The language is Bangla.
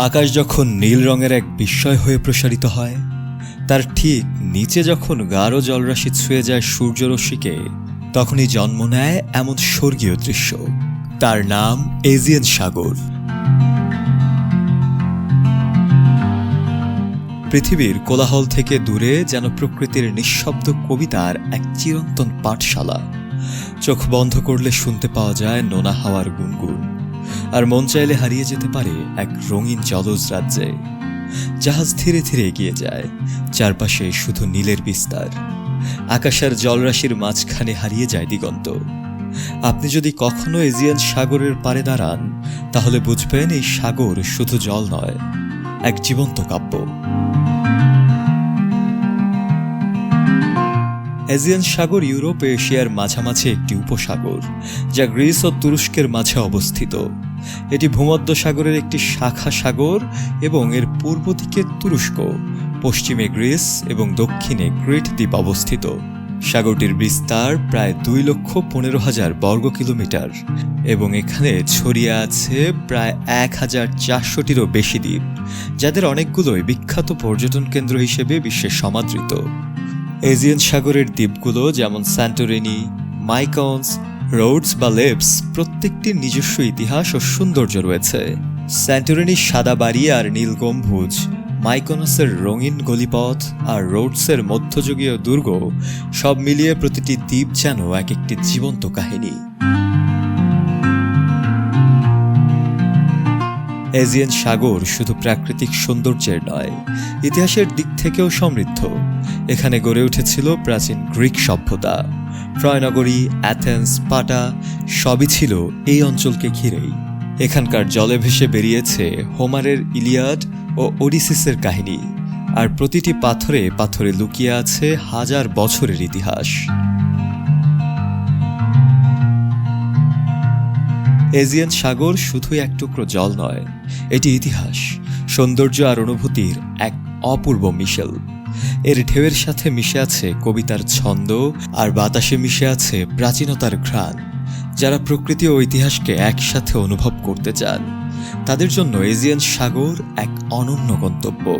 আকাশ যখন নীল রঙের এক বিস্ময় হয়ে প্রসারিত হয়, তার ঠিক নিচে যখন গাঢ় জলরাশি ছুঁয়ে যায় সূর্যরশ্মিকে, তখনই জন্ম নেয় এমন স্বর্গীয় দৃশ্য। তার নাম এজিয়ান সাগর। পৃথিবীর কোলাহল থেকে দূরে যেন প্রকৃতির নিঃশব্দ কবিতার এক চিরন্তন পাঠশালা। চোখ বন্ধ করলে শুনতে পাওয়া যায় নোনা হাওয়ার গুনগুন। আর মন চাইলে হারিয়ে যেতে পারে এক রঙিন জলজ রাজ্যে। জাহাজ ধীরে ধীরে এগিয়ে যায়, চারপাশে শুধু নীলের বিস্তার। আকাশের জলরাশির মাঝখানে হারিয়ে যায় দিগন্ত। আপনি যদি কখনো এজিয়ান সাগরের পারে দাঁড়ান, তাহলে বুঝবেন এই সাগর শুধু জল নয়, এক জীবন্ত কাব্য। এজিয়ান সাগর ইউরোপ এশিয়ার মাঝামাঝি একটি উপসাগর, যা গ্রিস ও তুরস্কের মাঝে অবস্থিত। এটি ভূমধ্য সাগরের একটি শাখা সাগর এবং এর পূর্ব দিকে তুরস্ক, পশ্চিমে গ্রিস এবং দক্ষিণে ক্রিট দ্বীপ অবস্থিত। সাগরটির বিস্তার প্রায় দুই লক্ষ পনেরো হাজার বর্গ কিলোমিটার এবং এখানে ছড়িয়ে আছে প্রায় এক হাজার চারশোটিরও বেশি দ্বীপ, যাদের অনেকগুলোই বিখ্যাত পর্যটন কেন্দ্র হিসেবে বিশ্বে সমাদৃত। এজিয়ান সাগরের দ্বীপগুলো যেমন স্যান্টোরিনি, মাইকনস রোডস বা লেপস প্রত্যেকটির নিজস্ব ইতিহাস ও সৌন্দর্য রয়েছে। স্যান্টোরিনির সাদা বাড়ি আর নীল গম্বুজ মাইকোনসের রঙিন গলিপথ আর রোডসের মধ্যযুগীয় দুর্গ সব মিলিয়ে প্রতিটি দ্বীপ যেন এক একটি জীবন্ত কাহিনী। এজিয়ান সাগর শুধু প্রাকৃতিক সৌন্দর্যের নয়, ইতিহাসের দিক থেকেও সমৃদ্ধ। এখানে গড়ে উঠেছিল প্রাচীন গ্রিক সভ্যতা। ট্রয়নগরী অ্যাথেন্স, পাটা, সবই ছিল এই অঞ্চলকে ঘিরেই। এখানকার জলে ভেসে বেরিয়েছে হোমারের ইলিয়াড ও ওডিসিসের কাহিনী। আর প্রতিটি পাথরে পাথরে লুকিয়ে আছে হাজার বছরের ইতিহাস। এজিয়ান সাগর শুধুই এক টুকরো জল নয়, এটি ইতিহাস, সৌন্দর্য আর অনুভূতির এক অপূর্ব মিশেল। এর ঢেউয়ের সাথে মিশে আছে কবিতার ছন্দ আর বাতাসে মিশে আছে প্রাচীনতার ঘ্রাণ, যারা প্রকৃতি ও ইতিহাসকে একসাথে অনুভব করতে চান। তাদের জন্য এজিয়ান সাগর এক অনন্য গন্তব্য।